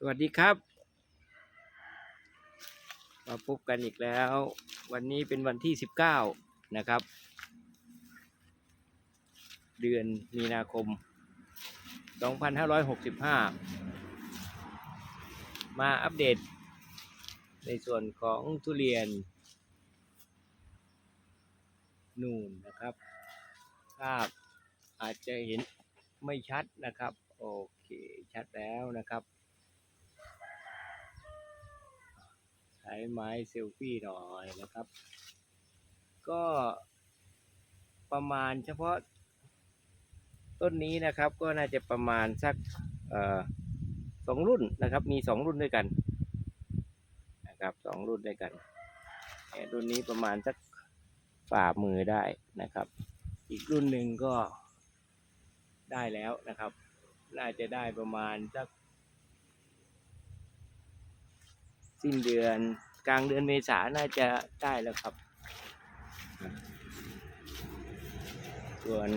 สวัสดีครับ มาพบกันอีกแล้ว วันนี้เป็นวันที่ 19 นะครับ เดือนมีนาคม 2565 มาอัปเดต ในส่วนของทุเรียน นูนนะครับภาพอาจจะเห็นไม่ชัดนะครับ โอเค ชัดแล้วนะครับ ใช้ ไม้เซลฟี่หน่อยนะครับ ก็ประมาณเฉพาะต้นนี้นะครับก็น่าจะประมาณสักอสองรุ่นนะครับ มีสองรุ่นด้วยกันนะครับสองรุ่นด้วยกันรุ่นนี้ประมาณสักฝ่ามือได้นะครับ อีกรุ่นหนึ่งก็ได้แล้วนะครับ น่าจะได้ประมาณสักสิ้นเดือน กลางเดือนเมษาน่าจะได้แล้วครับ ส่วน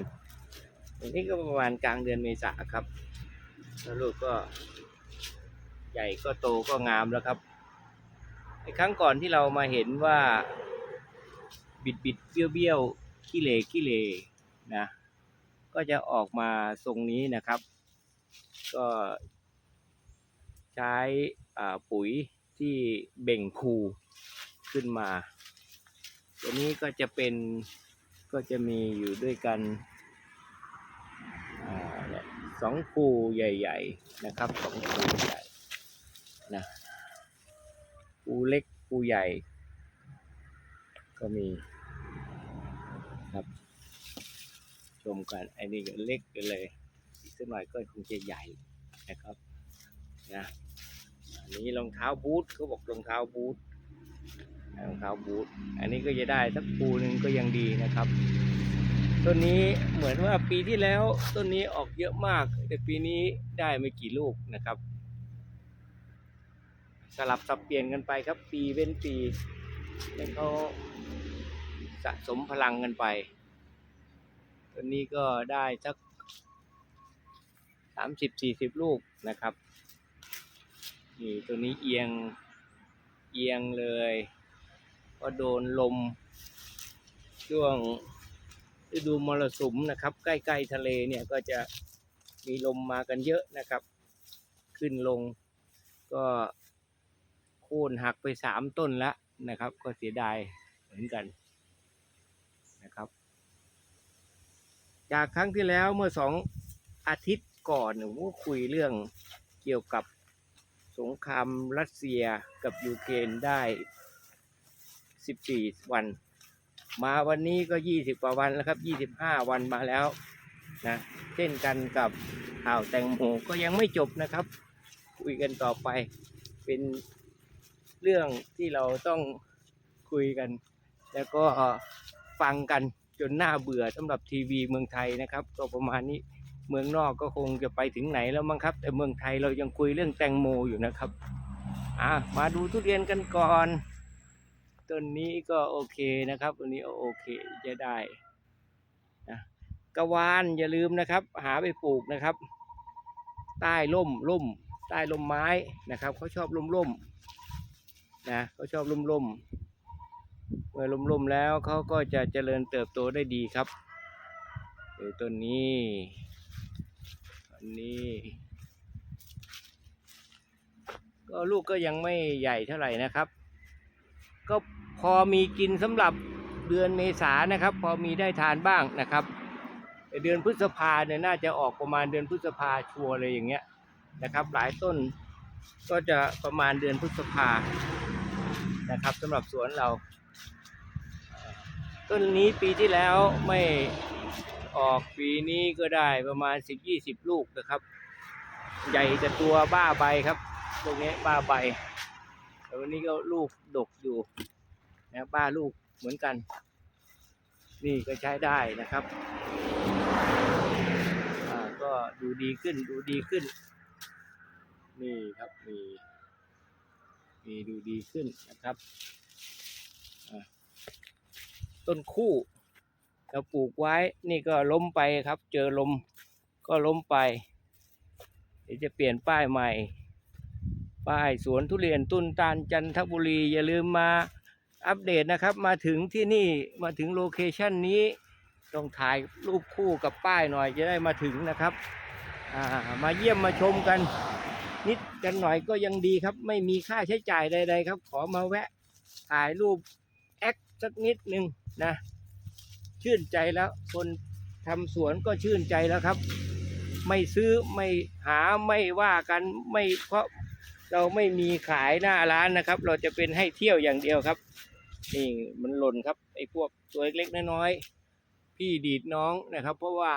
อันนี้ก็ประมาณกลางเดือนเมษาครับ แล้วลูกก็ ใหญ่ก็โตก็งามแล้วครับไอ้ครั้งก่อนที่เรามาเห็นว่า บิดบิดเบี้ยวเบี้ยวขี้เหร่ขี้เหร่นะ ก็จะออกมาทรงนี้นะครับ ก็ใช้ปุ๋ย ที่เบ่งคูขึ้นมา ตัวนี้ก็จะเป็นก็จะมีอยู่ด้วยกันอสองคูใหญ่ ๆนะครับสองคูใหญ่นะคูเล็กคูใหญ่ ก็มีครับ ชมกันไอ้นี่ก็เล็กกันเลย อีกสักหน่อยก็คงจะใหญ่นะครับนะ นนี้รองเท้าบูทเขาบอกรองเท้าบูทรองเท้าบูทอันนี้ก็จะได้สักปูหนึ่งก็ยังดีนะครับ ต้นนี้เหมือนว่าปีที่แล้วต้นนี้ออกเยอะมาก แต่ปีนี้ได้ไม่กี่ลูกนะครับ สลับสับเปลี่ยนกันไปครับ ปีเว้นปีแล้วเขาสะสมพลังกันไปตัวนี้ก็ได้สักสามสิบสี่สิบลูกนะครับ นี่ตัวนี้เอียง เอียงเลยก็โดนลม ช่วงฤดูมรสุมนะครับ ใกล้ๆทะเลเนี่ยก็จะมีลมมากันเยอะนะครับ ขึ้นลงก็โค่นหักไปสามต้นแล้วนะครับ ก็เสียดายเหมือนกันนะครับ จากครั้งที่แล้วเมื่อสองอาทิตย์ก่อนผมก็คุยเรื่องเกี่ยวกับ สงครามรัสเซียกับยูเครนได้ 14 วัน มาวันนี้ก็ 20 กว่าวันแล้วครับ 25 วันมาแล้วนะเช่นกันกับข่าวแตงโมก็ยังไม่จบนะครับ คุยกันต่อไปเป็นเรื่องที่เราต้องคุยกัน แล้วก็ฟังกันจนหน่าเบื่อสำหรับทีวีเมืองไทยนะครับ ก็ประมาณนี้ เมืองนอกก็คงจะไปถึงไหนแล้วมั้งครับ แต่เมืองไทยเรายังคุยเรื่องแตงโมอยู่นะครับอะมาดูทุเรียนกันก่อนต้นนี้ก็โอเคนะครับต้นนี้โอเคจะได้นะกระวานอย่าลืมนะครับ หาไปปลูกนะครับ ใต้ร่มร่ม ใต้ร่มไม้นะครับเขาชอบร่มร่มนะเขาชอบร่มร่มเมื่อลุ่มแล้วเขาก็จะเจริญเติบโตได้ดีครับเออต้นนี้ ต้นนี้ ก็ลูกก็ยังไม่ใหญ่เท่าไหร่นะครับ ก็พอมีกินสำหรับเดือนเมษานะครับ พอมีได้ทานบ้างนะครับเดือนพฤษภาเนี่ยน่าจะออกประมาณเดือนพฤษภาชัวร์เลยอย่างเงี้ยนะครับ หลายต้นก็จะประมาณเดือนพฤษภานะครับสำหรับสวนเรา ต้นนี้ปีที่แล้วไม่ ออกปีนี้ก็ได้ประมาณสิบยี่สิบลูกนะครับ ใหญ่แต่ตัวบ้าใบครับพวกนี้บ้าใบแต่วันนี้ก็ลูกดกอยู่นะบ้าลูกเหมือนกัน นี่ก็ใช้ได้นะครับก็ดูดีขึ้นดูดีขึ้น นี่ครับมีมีดูดีขึ้นนะครับต้นคู่ เราปลูกไว้นี่ก็ล้มไปครับ เจอลมก็ล้มไปเดี๋ยวจะเปลี่ยนป้ายใหม่ ป้ายสวนทุเรียนตุนตาลจันทบุรี อย่าลืมมาอัปเดตนะครับ มาถึงที่นี่มาถึงโลเคชันนี้ต้องถ่ายรูปคู่กับป้ายหน่อยจะได้มาถึงนะครับามาเยี่ยมมาชมกัน นิดกันหน่อยก็ยังดีครับ ไม่มีค่าใช้จ่ายใดๆครับ ขอมาแวะถ่ายรูปแอคสักนิดหนึ่งนะ ชื่นใจแล้ว คนทำสวนก็ชื่นใจแล้วครับ ไม่ซื้อไม่หาไม่ว่ากันไม่เพราะเราไม่มีขายหน้าร้านนะครับ เราจะเป็นให้เที่ยวอย่างเดียวครับนี่มันหล่นครับไอ้พวกตัวเล็กๆน้อยๆพี่ดีดน้องนะครับ เพราะว่า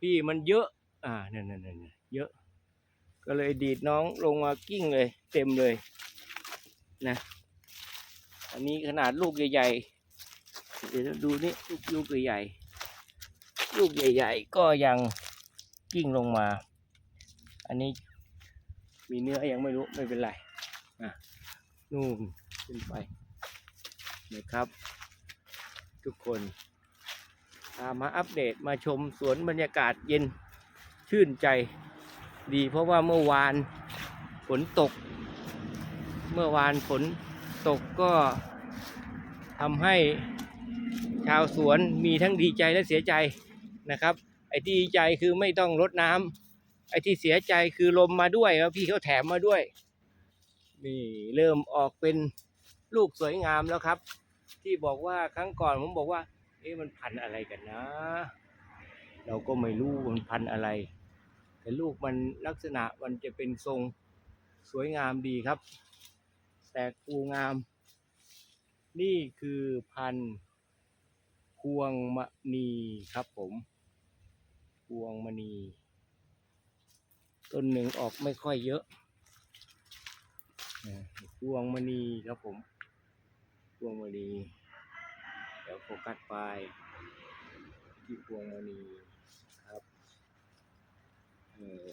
พี่มันเยอะ อ่าเนี่ยๆเยอะ ก็เลยดีดน้องลงมากิ้งเลย เต็มเลยนะอันนี้ขนาดลูกใหญ่ๆ เดี๋ยวดูนี่ลูกลูกใหญ่ลูกใหญ่ ๆ ก็ยังกิ้งลงมา อันนี้มีเนื้อยังไม่รู้ไม่เป็นไรนะนู่นขึ้นไปนะครับ ทุกคนามาอัปเดตมาชมสวนบรรยากาศเย็นชื่นใจดีเพราะว่าเมื่อวานฝนตก เมื่อวานฝนตกก็ทำให้ ชาวสวนมีทั้งดีใจและเสียใจนะครับ ไอ้ที่ดีใจคือไม่ต้องรดน้ำไอ้ที่เสียใจคือลมมาด้วยแล้วพี่เขาแถมมาด้วย นี่เริ่มออกเป็นลูกสวยงามแล้วครับ ที่บอกว่าครั้งก่อนผมบอกว่า เอ๊ะมันพันอะไรกันนะ เราก็ไม่รู้มันพันอะไร แต่ลูกมันลักษณะมันจะเป็นทรงสวยงามดีครับ แตกภูงาม นี่คือพันธุ์ พวงมณีครับผม พวงมณี ต้นหนึ่งออกไม่ค่อยเยอะนะพวงมณีครับผม พวงมณีเดี๋ยวโฟกัสไปที่พวงมณีครับเออ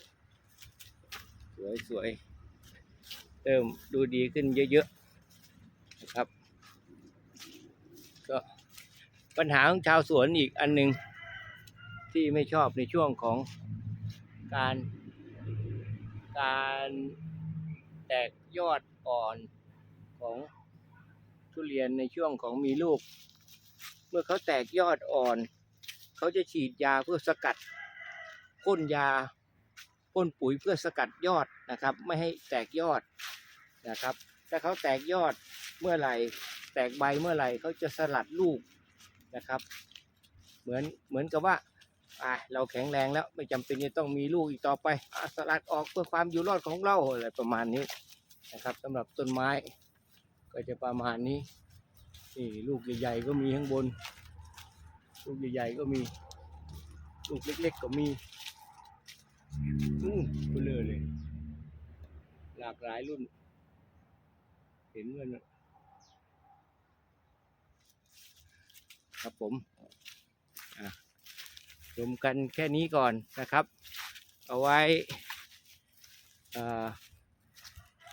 สวยสวยเริ่มดูดีขึ้นเยอะๆนะครับ ก็ ปัญหาของชาวสวนอีกอันหนึ่งที่ไม่ชอบในช่วงของการการแตกยอดอ่อนของทุเรียนในช่วงของมีลูก เมื่อเขาแตกยอดอ่อน เขาจะฉีดยาเพื่อสกัดพ่นยาพ่นปุ๋ยเพื่อสกัดยอดนะครับ ไม่ให้แตกยอดนะครับถ้าเขาแตกยอดเมื่อไหร่ แตกใบเมื่อไหร่เขาจะสลัดลูก นะครับ เหมือนเหมือนกับว่าอาเราแข็งแรงแล้วไม่จำเป็นจะต้องมีลูกอีกต่อไปอะสลัดออกเพื่อความอยู่รอดของเราอะไรประมาณนี้นะครับสำหรับต้นไม้ ก็จะประมาณนี้นี่ลูกใหญ่ๆก็มีข้างบน ลูกใหญ่ๆก็มี ลูกเล็ก ๆก็มีนู่นเบลอเลย หลากหลายรุ่น เห็นมันน ครับผมชมกันแค่นี้ก่อนนะครับ เอาไว้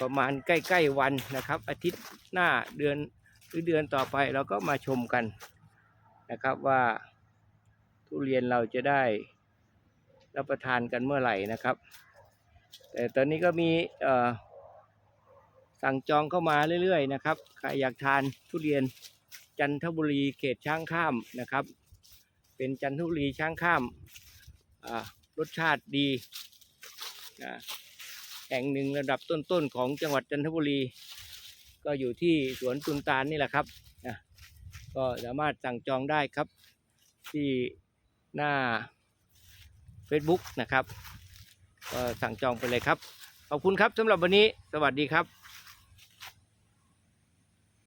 ประมาณใกล้ๆวันนะครับ อาทิตย์หน้าเดือนหรือเดือนต่อไปเราก็มาชมกันนะครับว่าทุเรียนเราจะได้รับประทานกันเมื่อไหร่นะครับ แต่ตอนนี้ก็มีสั่งจองเข้ามาเรื่อยๆนะครับใครอยากทานทุเรียน จันทบุรีเขตช้างข้ามนะครับ เป็นจันทบุรีช้างข้ามรสชาติดีนะแห่งหนึ่งระดับต้นๆของจังหวัดจันทบุรี ก็อยู่ที่สวนตุนตาลนี่แหละครับนะก็สามารถสั่งจองได้ครับ ที่หน้า Facebook นะครับ ก็สั่งจองไปเลยครับ ขอบคุณครับสำหรับวันนี้สวัสดีครับ